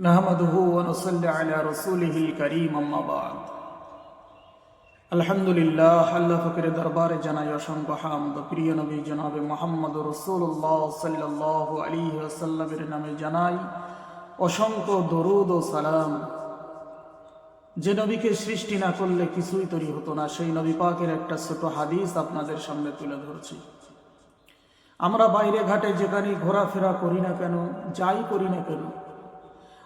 نحمده ونصلي على رسوله الكريم أما بعد আলহামদুলিল্লাহ আল্লাহ ফকির দরবারে জানাই অসংখ্য হামদ প্রিয় নবী জনাবে মোহাম্মদ রসুল্লাহ সাল্লাহ আলী আসাল্লামের নামে জানাই অসংখ্য দরুদ ও সালাম যে নবীকে সৃষ্টি না করলে কিছুই তৈরি হতো না সেই নবী পাকের একটা ছোট হাদিস আপনাদের সামনে তুলে ধরছি আমরা বাইরে ঘাটে যেখানে ঘোরাফেরা করি না কেন যাই করি না কেন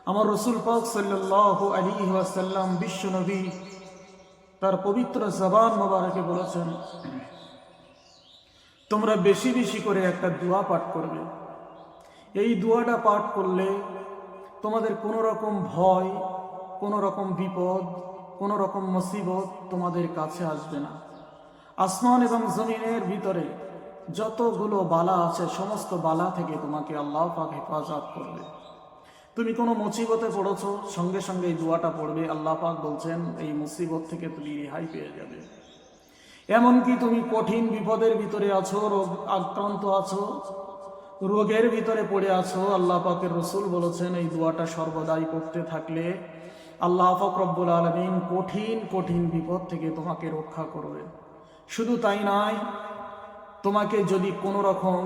আমার রসুল পাক সাল্লাহ আলী ওয়াসাল্লাম বিশ্ব নবী তার পবিত্র জবান মোবারকে বলেছেন, তোমরা বেশি বেশি করে একটা দোয়া পাঠ করবে। এই দোয়াটা পাঠ করলে তোমাদের কোনো রকম ভয় কোনো রকম বিপদ কোনো রকম মুসিবত তোমাদের কাছে আসবে না। আসমান এবং জমিনের ভিতরে যতগুলো বালা আছে, সমস্ত বালা থেকে তোমাকে আল্লাহ পাক হেফাজত করবে। তুমি কোনো মুসিবতে পড়েছো? সঙ্গে সঙ্গে এই দোয়াটা পড়বে। আল্লাহ পাক বলছেন, এই মুসিবত থেকে তুমি রেহাই পেয়ে যাবে। এমনকি তুমি কঠিন বিপদের ভিতরে আছো, রোগ আক্রান্ত আছো, রোগের ভিতরে পড়ে আছো, আল্লাহ পাকের রসুল বলেছেন, এই দোয়াটা সর্বদাই করতে থাকলে আল্লাহ পাক রব্বুল আলমিন কঠিন কঠিন বিপদ থেকে তোমাকে রক্ষা করবে। শুধু তাই নয়, তোমাকে যদি কোনো রকম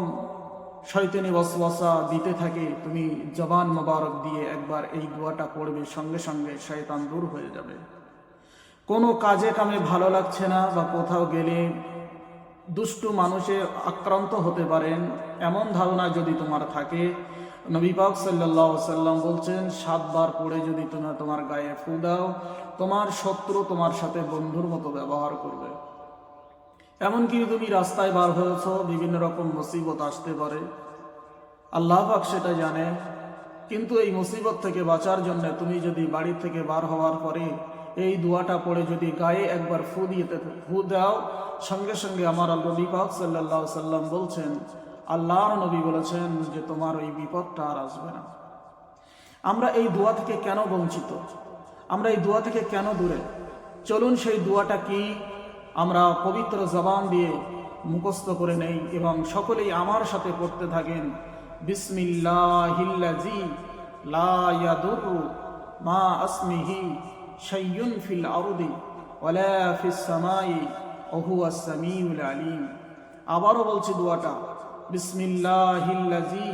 শয়তানি ওয়াসওয়াসা দিতে থাকে, তুমি জবান মোবারক দিয়ে একবার এই দোয়াটা পড়বে, সঙ্গে সঙ্গে শয়তান দূর হয়ে যাবে। কোনো কাজে কামে ভালো লাগছে না বা কোথাও গেলে দুষ্টু মানুষে আক্রান্ত হতে পারেন, এমন ধারণা যদি তোমার থাকে। নবী পাক সাল্লাহ সাল্লাম বলছেন, সাতবার পড়ে যদি তুমি তোমার গায়ে ফু দাও, তোমার শত্রু তোমার সাথে বন্ধুর মতো ব্যবহার করবে। এমনকি তুমি রাস্তায় বার হয়েছ, বিভিন্ন রকম মুসিবত আসতে পারে। আল্লাহ পাক সেটা জানে। কিন্তু এই মুসিবত থেকে বাঁচার জন্য তুমি যদি বাড়ি থেকে বার হওয়ার পরে এই দোয়াটা পড়ে যদি গায়ে একবার ফু দিয়ে ফু দাও, সঙ্গে সঙ্গে আমার নবী পাক সাল্লাহ সাল্লাম বলছেন, আল্লাহর নবী বলেছেন যে তোমার ওই বিপদটা আর আসবে না। আমরা এই দোয়া থেকে কেন বঞ্চিত? আমরা এই দোয়া থেকে কেন দূরে? চলুন সেই দোয়াটা কি আমরা পবিত্র জবান দিয়ে মুখস্থ করে নেই এবং সকলেই আমার সাথে পড়তে থাকেন। মা ফিল সামাই আলিম। আবারও বলছি দোয়াটা। বিসমিল্লাহিল্লাজি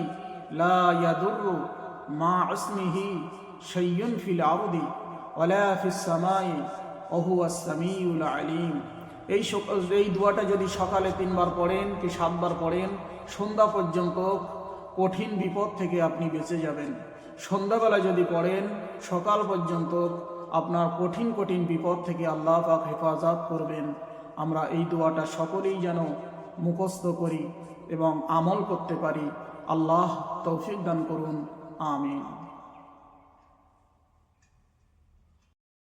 মা আসমিহি ফিল আরদি ওয়ালা ফিস সামাই আলিম। এই এই দোয়াটা যদি সকালে তিনবার পড়েন কি সাতবার পড়েন, সন্ধ্যা পর্যন্ত কঠিন বিপদ থেকে আপনি বেঁচে যাবেন। সন্ধ্যাবেলা যদি পড়েন, সকাল পর্যন্ত আপনার কঠিন কঠিন বিপদ থেকে আল্লাহ পাক হেফাজত করবেন। আমরা এই দোয়াটা সকলেই যেন মুখস্থ করি এবং আমল করতে পারি। আল্লাহ তৌফিক দান করুন। আমিন।